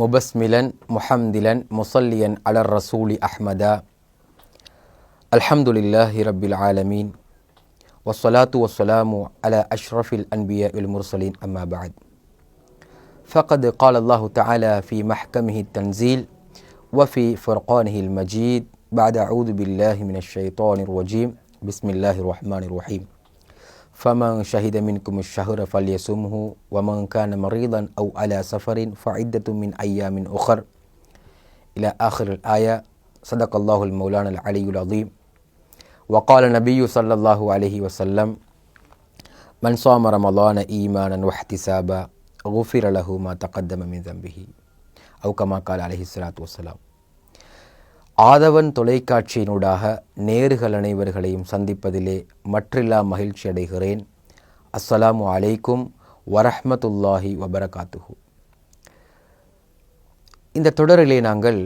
مبسملا محمدلا مصليا على الرسول أحمدا. الحمد لله رب العالمين والصلاة والسلام على أشرف الأنبياء والمرسلين أما بعد. فقد قال الله تعالى في محكمه التنزيل وفي فرقانه المجيد بعد أعوذ بالله من الشيطان الرجيم. بسم الله الرحمن الرحيم. فمن شهد منكم الشهر فليصمه ومن كان مريضا أو على سفر فعدة من أيام أخر. إلى آخر الآية صدق الله المولانا العلي العظيم وقال النبي صلى الله عليه وسلم من صام رمضان إيمانا واحتسابا غفر له ما تقدم من ذنبه أو كما قال عليه الصلاة والسلام. ஆதவன் தொலைக்காட்சியினூடாக நேர்கள் அனைவர்களையும் சந்திப்பதிலே மற்றில்லா மகிழ்ச்சி அடைகிறேன். அஸ்ஸலாமு அலைக்கும் வரஹமத்துல்லாஹி வபரகாத்துஹு. இந்த தொடரிலே நாங்கள்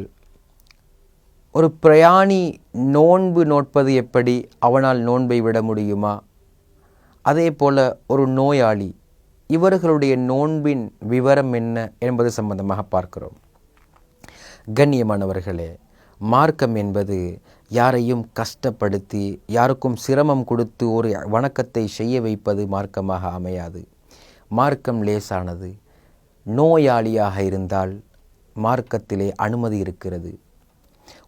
ஒரு பிரயாணி நோன்பு நோட்பது எப்படி அவனால் நோன்பை விட முடியுமா? அதே போல ஒரு நோயாளி இவர்களுடைய நோன்பின் விவரம் என்ன என்பது சம்பந்தமாக பார்க்கிறோம். கண்ணியமானவர்களே மார்க்கம் என்பது யாரையும் கஷ்டப்படுத்தி யாருக்கும் சிரமம் கொடுத்து ஒரு வணக்கத்தை செய்ய வைப்பது மார்க்கமாக அமையாது. மார்க்கம் லேசானது. நோயாளியாக இருந்தால் மார்க்கத்திலே அனுமதி இருக்கிறது.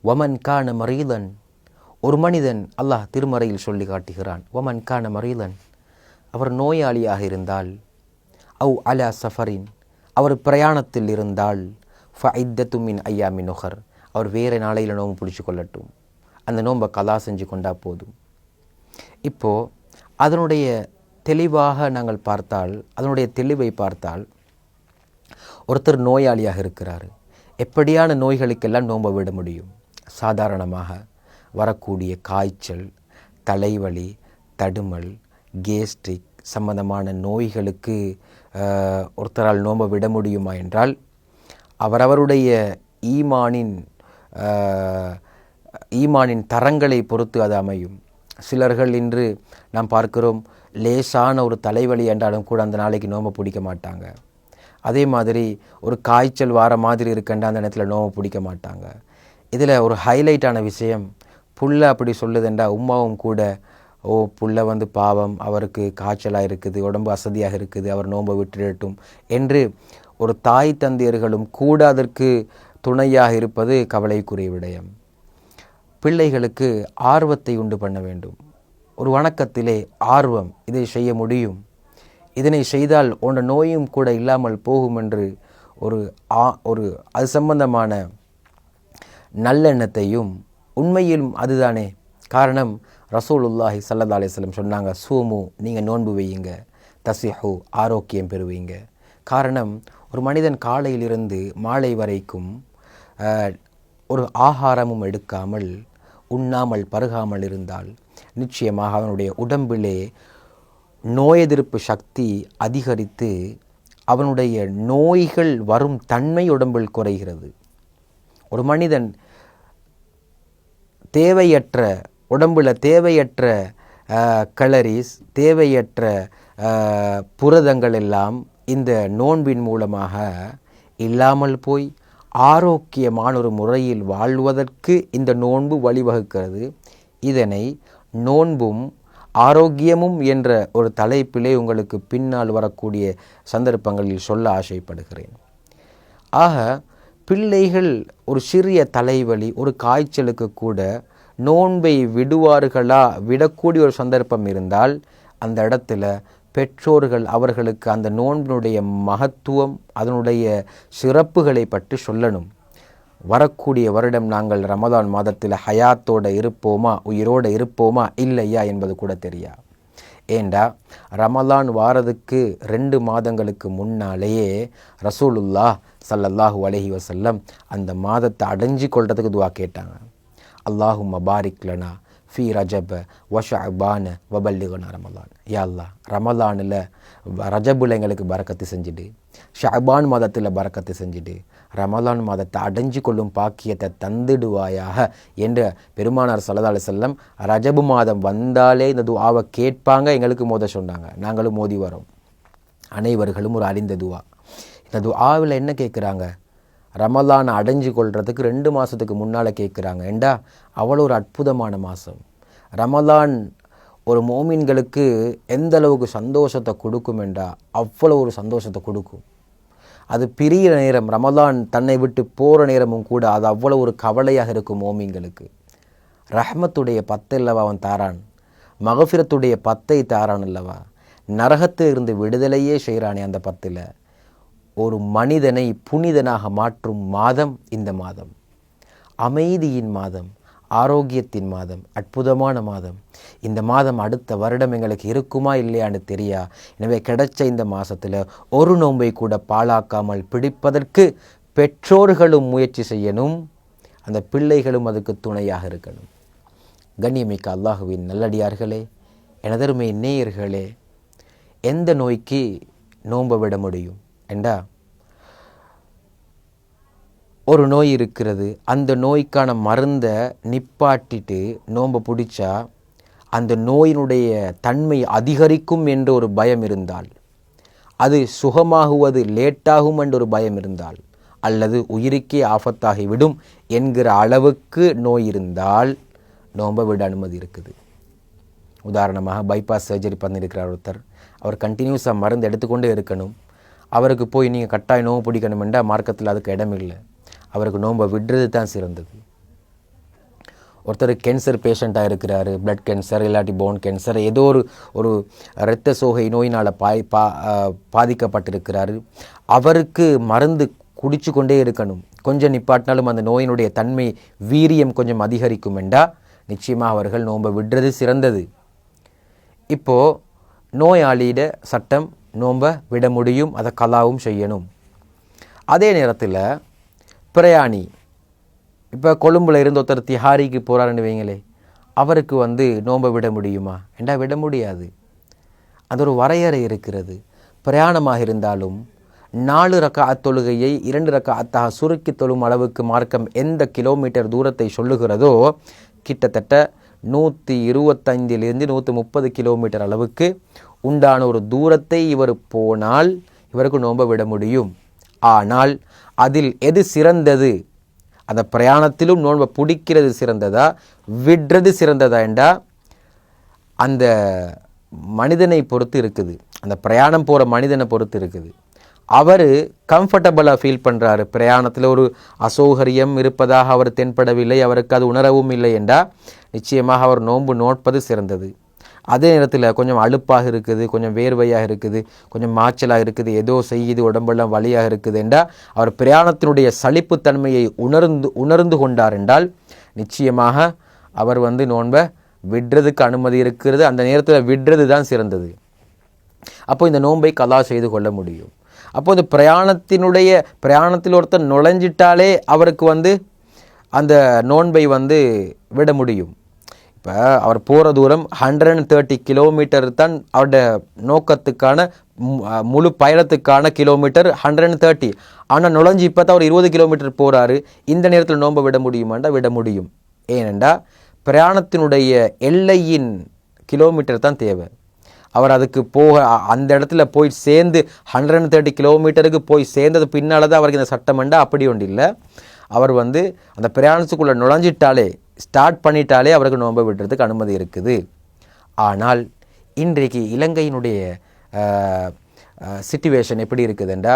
ஒமன் கான மரீதன் ஒரு மனிதன் அல்லாஹ் திருமறையில் சொல்லி காட்டுகிறான். ஒமன் கான மரீதன் அவர் நோயாளியாக இருந்தால் அவ் அலா சஃபரின் அவர் பிரயாணத்தில் இருந்தால் ஃபைத்தத்துமின் ஐயாமின் நுகர் அவர் வேறு நாளையில் நோம்பு பிடிச்சி கொள்ளட்டும் அந்த நோன்பை கலா செஞ்சு கொண்டா போதும். இப்போது அதனுடைய தெளிவாக நாங்கள் பார்த்தால் அதனுடைய தெளிவை பார்த்தால் ஒருத்தர் நோயாளியாக இருக்கிறார். எப்படியான நோய்களுக்கெல்லாம் நோன்பை விட முடியும்? சாதாரணமாக வரக்கூடிய காய்ச்சல் தலைவலி தடுமல் கேஸ்ட்ரிக் சம்பந்தமான நோய்களுக்கு ஒருத்தரால் நோன்பை விட முடியுமா என்றால் அவரவருடைய ஈமானின் ஈமானின் தரங்களை பொறுத்து அது அமையும். சிலர்கள் இன்று நாம் பார்க்கிறோம் லேசான ஒரு தலைவலி என்றாலும் கூட அந்த நாளைக்கு நோம்பை பிடிக்க மாட்டாங்க. அதே மாதிரி ஒரு காய்ச்சல் வார மாதிரி இருக்கண்டா அந்த நேரத்தில் நோம்பை பிடிக்க மாட்டாங்க. இதில் ஒரு ஹைலைட்டான விஷயம் புல்ல அப்படி சொல்லுதுண்டா உமாவும் கூட ஓ புள்ள வந்து பாவம் அவருக்கு காய்ச்சலாக இருக்குது உடம்பு அசதியாக இருக்குது அவர் நோன்பை விட்டுடட்டும் என்று ஒரு தாய் தந்தையர்களும் கூட அதற்கு துணையாக இருப்பது கவலைக்குரிய விடயம். பிள்ளைகளுக்கு ஆர்வத்தை உண்டு பண்ண வேண்டும். ஒரு வணக்கத்திலே ஆர்வம் இதை செய்ய முடியும். இதனை செய்தால் உன்ன நோயும் கூட இல்லாமல் போகும் என்று ஒரு ஆ ஒரு அது சம்பந்தமான நல்லெண்ணத்தையும் உண்மையிலும் அதுதானே. காரணம் ரசூலுல்லாஹி சல்லா அலிஸ்லம் சொன்னாங்க சூமு நீங்கள் நோன்பு வையுங்க. தசிஹு ஆரோக்கியம் பெறுவீங்க. காரணம் ஒரு மனிதன் காலையிலிருந்து மாலை வரைக்கும் ஒரு ஆகாரமும் எடுக்காமல் உண்ணாமல் பருகாமல் இருந்தால் நிச்சயமாக அவனுடைய உடம்பிலே நோய் எதிர்ப்பு சக்தி அதிகரித்து அவனுடைய நோய்கள் வரும் தன்மை உடம்பில் குறைகிறது. ஒரு மனிதன் தேவையற்ற உடம்பில் தேவையற்ற கலரிஸ் தேவையற்ற புரதங்கள் எல்லாம் இந்த நோன்பின் மூலமாக இல்லாமல் போய் ஆரோக்கியமான ஒரு முறையில் வாழ்வதற்கு இந்த நோன்பு வழிவகுக்கிறது. இதனை நோன்பும் ஆரோக்கியமும் என்ற ஒரு தலைப்பிலே உங்களுக்கு பின்னால் வரக்கூடிய சந்தர்ப்பங்களில் சொல்ல ஆசைப்படுகிறேன். ஆக பிள்ளைகள் ஒரு சிறிய தலைவலி ஒரு காய்ச்சலுக்கு கூட நோன்பை விடுவார்களா விடக்கூடிய ஒரு சந்தர்ப்பம் இருந்தால் அந்த இடத்துல பெற்றோர்கள் அவர்களுக்கு அந்த நோன்பினுடைய மகத்துவம் அதனுடைய சிறப்புகளை பற்றி சொல்லணும். வரக்கூடிய வருடம் நாங்கள் ரமதான் மாதத்தில் ஹயாத்தோடு இருப்போமா உயிரோடு இருப்போமா இல்லையா என்பது கூட தெரியா. ஏண்டா ரமலான் வாரதுக்கு ரெண்டு மாதங்களுக்கு முன்னாலேயே ரசூலுல்லா சல்லல்லாஹு அலஹி வசல்லம் அந்த மாதத்தை அடைஞ்சு கொள்றதுக்கு துவா கேட்டாங்க. அல்லாஹு மபாரிக்லனா ஃபி ரஜப வஷபான வபல்லிகனா ரமலான் யா அல்லா ரமலானில் ரஜபுல எங்களுக்கு பறக்கத்து செஞ்சுடு. ஷபான் மாதத்தில் பறக்கத்து செஞ்சுடு. ரமலான் மாதத்தை அடைஞ்சு கொள்ளும் பாக்கியத்தை தந்துடுவாயாக என்ற பெருமானார் சல்லா செல்லம் ரஜபு மாதம் வந்தாலே இந்த துவாவை கேட்பாங்க எங்களுக்கு மோத சொன்னாங்க. நாங்களும் மோதி வரோம். அனைவர்களும் ஒரு அறிந்த துவா இந்த துவாவில் என்ன கேட்குறாங்க? ரமலானை அடைஞ்சு கொள்றதுக்கு ரெண்டு மாதத்துக்கு முன்னால் கேட்குறாங்க. ஏண்டா? அவ்வளோ ஒரு அற்புதமான மாதம் ரமலான் ஒரு மோமின்களுக்கு எந்த அளவுக்கு சந்தோஷத்தை கொடுக்கும் என்றால் அவ்வளோ ஒரு சந்தோஷத்தை கொடுக்கும். அது பிரியிற நேரம் ரமலான் தன்னை விட்டு போகிற நேரமும் கூட அது அவ்வளோ ஒரு கவலையாக இருக்கும் மோமின்களுக்கு. ரஹ்மத்துடைய பத்தை அல்லவா அவன் தாரான்? மகஃபிரத்துடைய பத்தை தாரான் அல்லவா? நரகத்தில் இருந்து விடுதலையே செய்கிறானே அந்த பத்தில். ஒரு மனிதனை புனிதனாக மாற்றும் மாதம் இந்த மாதம். அமைதியின் மாதம். ஆரோக்கியத்தின் மாதம் அற்புதமான மாதம். இந்த மாதம் அடுத்த வருடம் எங்களுக்கு இருக்குமா இல்லையான்னு தெரியா? எனவே கிடைச்ச இந்த மாதத்தில் ஒரு நோன்பை கூட பாழாக்காமல் பிடிப்பதற்கு பெற்றோர்களும் முயற்சி செய்யணும். அந்த பிள்ளைகளும் அதுக்கு துணையாக இருக்கணும். கண்ணியமிக்க அல்லாஹுவின் நல்லடியார்களே எனதருமை நேயர்களே எந்த நோய்க்கு நோன்பை விட முடியும்? என்றா ஒரு நோய் இருக்கிறது. அந்த நோய்க்கான மருந்தை நிப்பாட்டிட்டு நோன்பை பிடிச்சா அந்த நோயினுடைய தன்மை அதிகரிக்கும் என்ற ஒரு பயம் இருந்தால் அது சுகமாகுவது லேட்டாகும் என்ற ஒரு பயம் இருந்தால் அல்லது உயிருக்கே ஆபத்தாகிவிடும் என்கிற அளவுக்கு நோய் இருந்தால் நோன்பை விட அனுமதி இருக்குது. உதாரணமாக பைபாஸ் சர்ஜரி பண்ணியிருக்கிறார் ஒருத்தர். அவர் கண்டினியூஸாக மருந்து எடுத்துக்கொண்டே இருக்கணும். அவருக்கு போய் நீங்கள் கட்டாயம் நோம்பு பிடிக்கணுமெண்டா மார்க்கத்தில் அதுக்கு இடம் இல்லை அவருக்கு நோன்பை விடுறது தான் சிறந்தது. ஒருத்தர் கேன்சர் பேஷண்ட்டாக இருக்கிறாரு பிளட் கேன்சர் இல்லாட்டி போன் கேன்சர் ஏதோ ஒரு ஒரு இரத்த சோகை நோயினால் பாய் பா பாதிக்கப்பட்டிருக்கிறாரு. அவருக்கு மருந்து குடிச்சு கொண்டே இருக்கணும். கொஞ்சம் நிப்பாட்டினாலும் அந்த நோயினுடைய தன்மை வீரியம் கொஞ்சம் அதிகரிக்கும் என்றால் நிச்சயமாக அவர்கள் நோன்பை விடுறது சிறந்தது. இப்போது நோயாளியிட சட்டம் நோன்பை விட முடியும் அதை கலாவும் செய்யணும். அதே நேரத்தில் பிரயாணி. இப்போ கொழும்புல இருந்து ஒருத்தர் திஹாரிக்கு போகிறாருன்னு வைங்களே அவருக்கு வந்து நோன்பை விட முடியுமா? ஏண்டா விட முடியாது. அது ஒரு வரையறை இருக்கிறது. பிரயாணமாக இருந்தாலும் நாலு ரக்க தொழுகையை இரண்டு ரக்க அத்தாக சுருக்கி தொழும் அளவுக்கு மார்க்கம் எந்த கிலோமீட்டர் தூரத்தை சொல்லுகிறதோ கிட்டத்தட்ட நூற்றி இருபத்தைந்திலிருந்து நூற்றி முப்பது கிலோமீட்டர் அளவுக்கு உண்டான ஒரு தூரத்தை இவர் போனால் இவருக்கு நோம்ப விட முடியும். ஆனால் அதில் எது சிறந்தது? அந்த பிரயாணத்திலும் நோன்பை பிடிக்கிறது சிறந்ததா? விடுறது சிறந்ததா என்றா? அந்த மனிதனை பொறுத்து இருக்குது. அந்த பிரயாணம் போகிற மனிதனை பொறுத்து இருக்குது. அவர் கம்ஃபர்டபுளாக ஃபீல் பண்ணுறாரு பிரயாணத்தில் ஒரு அசௌகரியம் இருப்பதாக அவர் தென்படவில்லை. அவருக்கு அது உணரவும் இல்லை என்றால் நிச்சயமாக அவர் நோன்பு நோட்பது சிறந்தது. அதே நேரத்தில் கொஞ்சம் அலுப்பாக இருக்குது கொஞ்சம் வேர்வையாக இருக்குது கொஞ்சம் மாச்சலாக இருக்குது ஏதோ செய்யுது உடம்பெல்லாம் வலியாக இருக்குது என்றால் அவர் பிரயாணத்தினுடைய சளிப்புத்தன்மையை உணர்ந்து உணர்ந்து கொண்டார் என்றால் நிச்சயமாக அவர் வந்து நோன்பை விடுறதுக்கு அனுமதி இருக்கிறது. அந்த நேரத்தில் விடுறது தான் சிறந்தது. அப்போ இந்த நோன்பை கலா செய்து கொள்ள முடியும். அப்போ இந்த பிரயாணத்தினுடைய பிரயாணத்தில் ஒருத்தர் நுழைஞ்சிட்டாலே அவருக்கு வந்து அந்த நோன்பை வந்து விட முடியும். இப்போ அவர் போகிற தூரம் ஹண்ட்ரட் அண்ட் தேர்ட்டி கிலோமீட்டர் தான் அவருடைய நோக்கத்துக்கான முழு பயணத்துக்கான கிலோமீட்டர் ஹண்ட்ரட் அண்ட் தேர்ட்டி ஆனால் நுழைஞ்சு இப்போ தான் அவர் இருபது கிலோமீட்டர் போகிறாரு இந்த நேரத்தில் நோன்பை விட முடியுமாண்டா? விட முடியும். ஏனெண்டா பிரயாணத்தினுடைய எல்லையின் கிலோமீட்டர் தான் தேவை. அவர் அதுக்கு போக அந்த இடத்துல போய் சேர்ந்து ஹண்ட்ரட் அண்ட் தேர்ட்டி கிலோமீட்டருக்கு போய் சேர்ந்தது பின்னால் தான் அவருக்கு இந்த சட்டமண்டா அப்படி ஒன்று இல்லை. அவர் வந்து அந்த பிரயாணத்துக்குள்ளே நுழைஞ்சிட்டாலே ஸ்டார்ட் பண்ணிட்டாலே அவருக்கு நோன்பை விடுறதுக்கு அனுமதி இருக்குது. ஆனால் இன்றைக்கு இலங்கையினுடைய சுச்சுவேஷன் எப்படி இருக்குதுண்டா?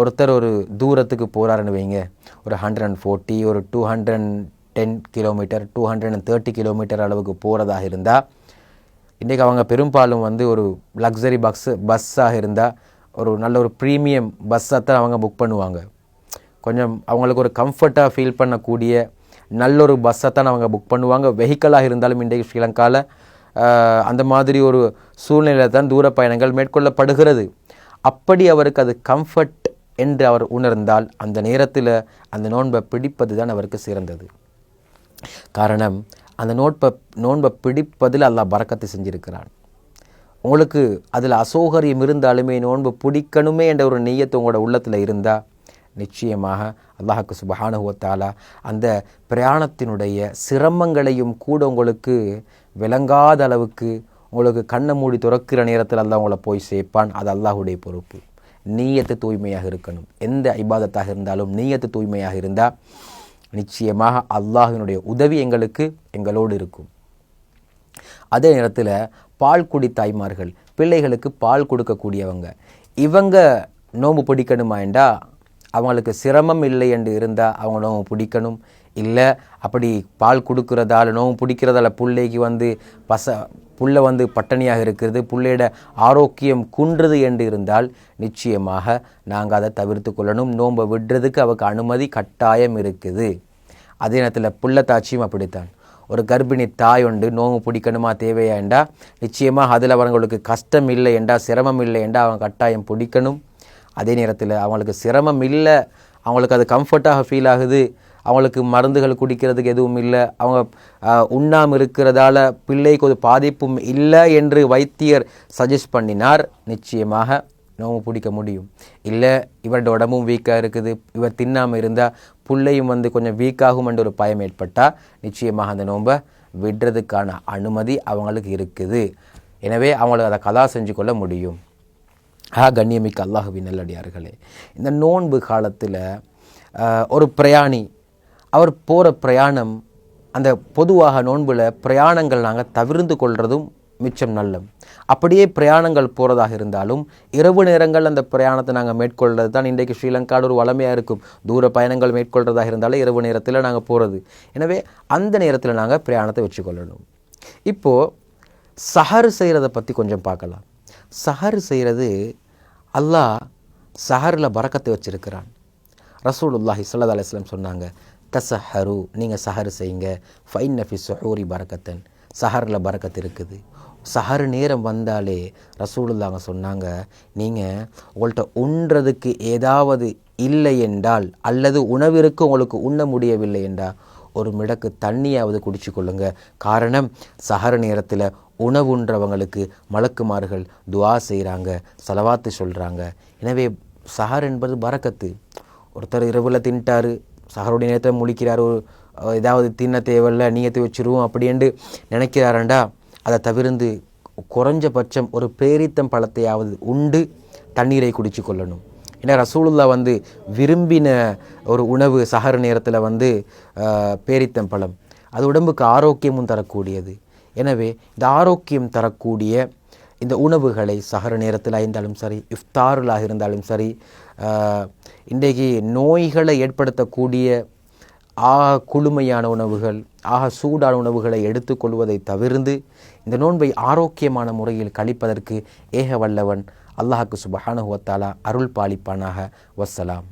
ஒருத்தர் ஒரு தூரத்துக்கு போகிறாருன்னு வைங்க. ஒரு ஹண்ட்ரட் அண்ட் ஃபோர்ட்டி ஒரு two hundred and ten kilometre two hundred and thirty kilometre அளவுக்கு போகிறதாக இருந்தால் இன்றைக்கி அவங்க பெரும்பாலும் வந்து ஒரு லக்ஸரி பஸ்ஸு பஸ்ஸாக இருந்தால் ஒரு நல்ல ஒரு ப்ரீமியம் பஸ்ஸாக தான் அவங்க புக் பண்ணுவாங்க. கொஞ்சம் அவங்களுக்கு ஒரு கம்ஃபர்ட்டாக ஃபீல் பண்ணக்கூடிய நல்ல ஒரு பஸ்ஸை தான் அவங்க புக் பண்ணுவாங்க. வெஹிக்கலாக இருந்தாலும் இன்றைக்கு ஸ்ரீலங்காவில் அந்த மாதிரி ஒரு சூழ்நிலையில் தான் தூர பயணங்கள் மேற்கொள்ளப்படுகிறது. அப்படி அவருக்கு அது கம்ஃபர்ட் என்று அவர் உணர்ந்தால் அந்த நேரத்தில் அந்த நோன்பை பிடிப்பது தான் அவருக்கு சிறந்தது. காரணம் அந்த நோட்பை நோன்பை பிடிப்பதில் அல்லாஹ் பறக்கத்தை செஞ்சுருக்கிறான். உங்களுக்கு அதில் அசௌகரியம் இருந்தாலுமே நோன்பு பிடிக்கணுமே என்ற ஒரு நெய்யத்தை உங்களோட உள்ளத்தில் இருந்தால் நிச்சயமாக அல்லாஹுக்கு சுபஹானுவத்தாலா அந்த பிரயாணத்தினுடைய சிரமங்களையும் கூட உங்களுக்கு விளங்காத அளவுக்கு உங்களுக்கு கண்ணை மூடி துறக்கிற நேரத்தில் அல்லா உங்களை போய் சேர்ப்பான். அது அல்லாஹுடைய பொறுப்பு. நீயத்து தூய்மையாக இருக்கணும். எந்த ஐபாதத்தாக இருந்தாலும் நீயத்து தூய்மையாக இருந்தால் நிச்சயமாக அல்லாஹினுடைய உதவி எங்களுக்கு எங்களோடு இருக்கும். அதே நேரத்தில் பால் குடி தாய்மார்கள் பிள்ளைகளுக்கு பால் கொடுக்கக்கூடியவங்க இவங்க நோம்பு பிடிக்கணுமாண்டா? அவங்களுக்கு சிரமம் இல்லை என்று இருந்தால் அவங்க நோவு பிடிக்கணும். இல்லை அப்படி பால் கொடுக்கறதால நோம்பு பிடிக்கிறதால பிள்ளைக்கு வந்து பச புள்ள வந்து பட்டணியாக இருக்கிறது புள்ளையோட ஆரோக்கியம் குன்றது என்று இருந்தால் நிச்சயமாக நாங்கள் அதை தவிர்த்து கொள்ளணும். நோன்பை விடுறதுக்கு அவருக்கு அனுமதி கட்டாயம் இருக்குது. அதே நேரத்தில் புள்ளத்தாச்சியும் அப்படித்தான். ஒரு கர்ப்பிணி தாய் உண்டு நோம்பு பிடிக்கணுமா தேவையா என்றா நிச்சயமாக அதில் அவங்களுக்கு கஷ்டம் இல்லை என்றால் சிரமம் இல்லை என்றால் அவங்க கட்டாயம் பிடிக்கணும். அதே நேரத்தில் அவங்களுக்கு சிரமம் இல்லை அவங்களுக்கு அது கம்ஃபர்ட்டாக ஃபீல் ஆகுது அவங்களுக்கு மருந்துகள் குடிக்கிறதுக்கு எதுவும் இல்லை அவங்க உண்ணாமல் இருக்கிறதால பிள்ளைக்கு ஒரு பாதிப்பும் இல்லை என்று வைத்தியர் சஜஸ்ட் பண்ணினார். நிச்சயமாக நோம்பு பிடிக்க முடியும். இல்லை இவரோட உடம்பும் வீக்காக இருக்குது இவர் தின்னாமல் இருந்தால் புள்ளையும் வந்து கொஞ்சம் வீக்காகும் என்ற ஒரு பயம் ஏற்பட்டால் நிச்சயமாக அந்த நோன்பை விடுறதுக்கான அனுமதி அவங்களுக்கு இருக்குது. எனவே அவங்களுக்கு அதை கதா செஞ்சு கொள்ள முடியும். ஆ கண்ணியமிக்க அல்லாஹுவின் நல்லடியார்களே இந்த நோன்பு காலத்தில் ஒரு பிரயாணி அவர் போகிற பிரயாணம் அந்த பொதுவாக நோன்பில் பிரயாணங்கள் நாங்கள் தவிர்ந்து கொள்வதும் மிச்சம் நல்லம். அப்படியே பிரயாணங்கள் போகிறதாக இருந்தாலும் இரவு நேரங்கள் அந்த பிரயாணத்தை நாங்கள் மேற்கொள்வது தான் இன்றைக்கு ஸ்ரீலங்காவில் ஒரு வளமையாக இருக்கும். தூர பயணங்கள் மேற்கொள்கிறதாக இருந்தாலும் இரவு நேரத்தில் நாங்கள் போகிறது எனவே அந்த நேரத்தில் நாங்கள் பிரயாணத்தை வச்சுக்கொள்ளணும். இப்போது சஹர் செய்கிறத பற்றி கொஞ்சம் பார்க்கலாம். சஹர் செய்கிறது அல்லாஹ் சஹரில் பறக்கத்தை வச்சிருக்கிறான். ரசூலுல்லாஹி சல்லா அலிஸ்லாம் சொன்னாங்க தசஹரு நீங்கள் சஹர் செய்யுங்க. ஃபைன் நஃபி சுஹூரி பறக்கத்தன். சஹரில் பறக்கத்து இருக்குது. சஹர் நேரம் வந்தாலே ரசூலுல்லாங்க சொன்னாங்க நீங்கள் உங்கள்கிட்ட உண்றதுக்கு ஏதாவது இல்லை என்றால் அல்லது உணவிற்கு உங்களுக்கு உண்ண முடியவில்லை என்றால் ஒரு மிடக்கு தண்ணியாவது குடிச்சு கொள்ளுங்க காரணம் சஹர நேரத்தில் உணவுன்றவங்களுக்கு மலக்குமார்கள் துவா செய்கிறாங்க செலவாத்து சொல்கிறாங்க எனவே சஹர் என்பது பறக்கத்து. ஒருத்தர் இரவில் தின்ட்டார் சஹருடைய நேரத்தில் முழிக்கிறார் ஒரு ஏதாவது தின்ன தேவையில்ல நீயத்தை வச்சிருவோம் அப்படின்ட்டு நினைக்கிறாரண்டா அதை தவிர்ந்து குறைஞ்சபட்சம் ஒரு பேரித்தம் பழத்தையாவது உண்டு தண்ணீரை குடிச்சு கொள்ளணும். ஏன்னா ரசூலுல்லா வந்து விரும்பின ஒரு உணவு சஹர் நேரத்தில் வந்து பேரித்தம் பழம். அது உடம்புக்கு ஆரோக்கியமும் தரக்கூடியது. எனவே இந்த ஆரோக்கியம் தரக்கூடிய இந்த உணவுகளை சகர நேரத்தில் இருந்தாலும் சரி இஃப்தாரிலாக இருந்தாலும் சரி இன்றைக்கு நோய்களை ஏற்படுத்தக்கூடிய ஆக குளுமையான உணவுகள் ஆக சூடான உணவுகளை எடுத்துக்கொள்வதை தவிர்ந்து இந்த நோன்பை ஆரோக்கியமான முறையில் கழிப்பதற்கு ஏக வல்லவன் அல்லாஹாக்கு சுபஹானுவத்தாலா அருள் பாலிப்பானாக. வசலாம்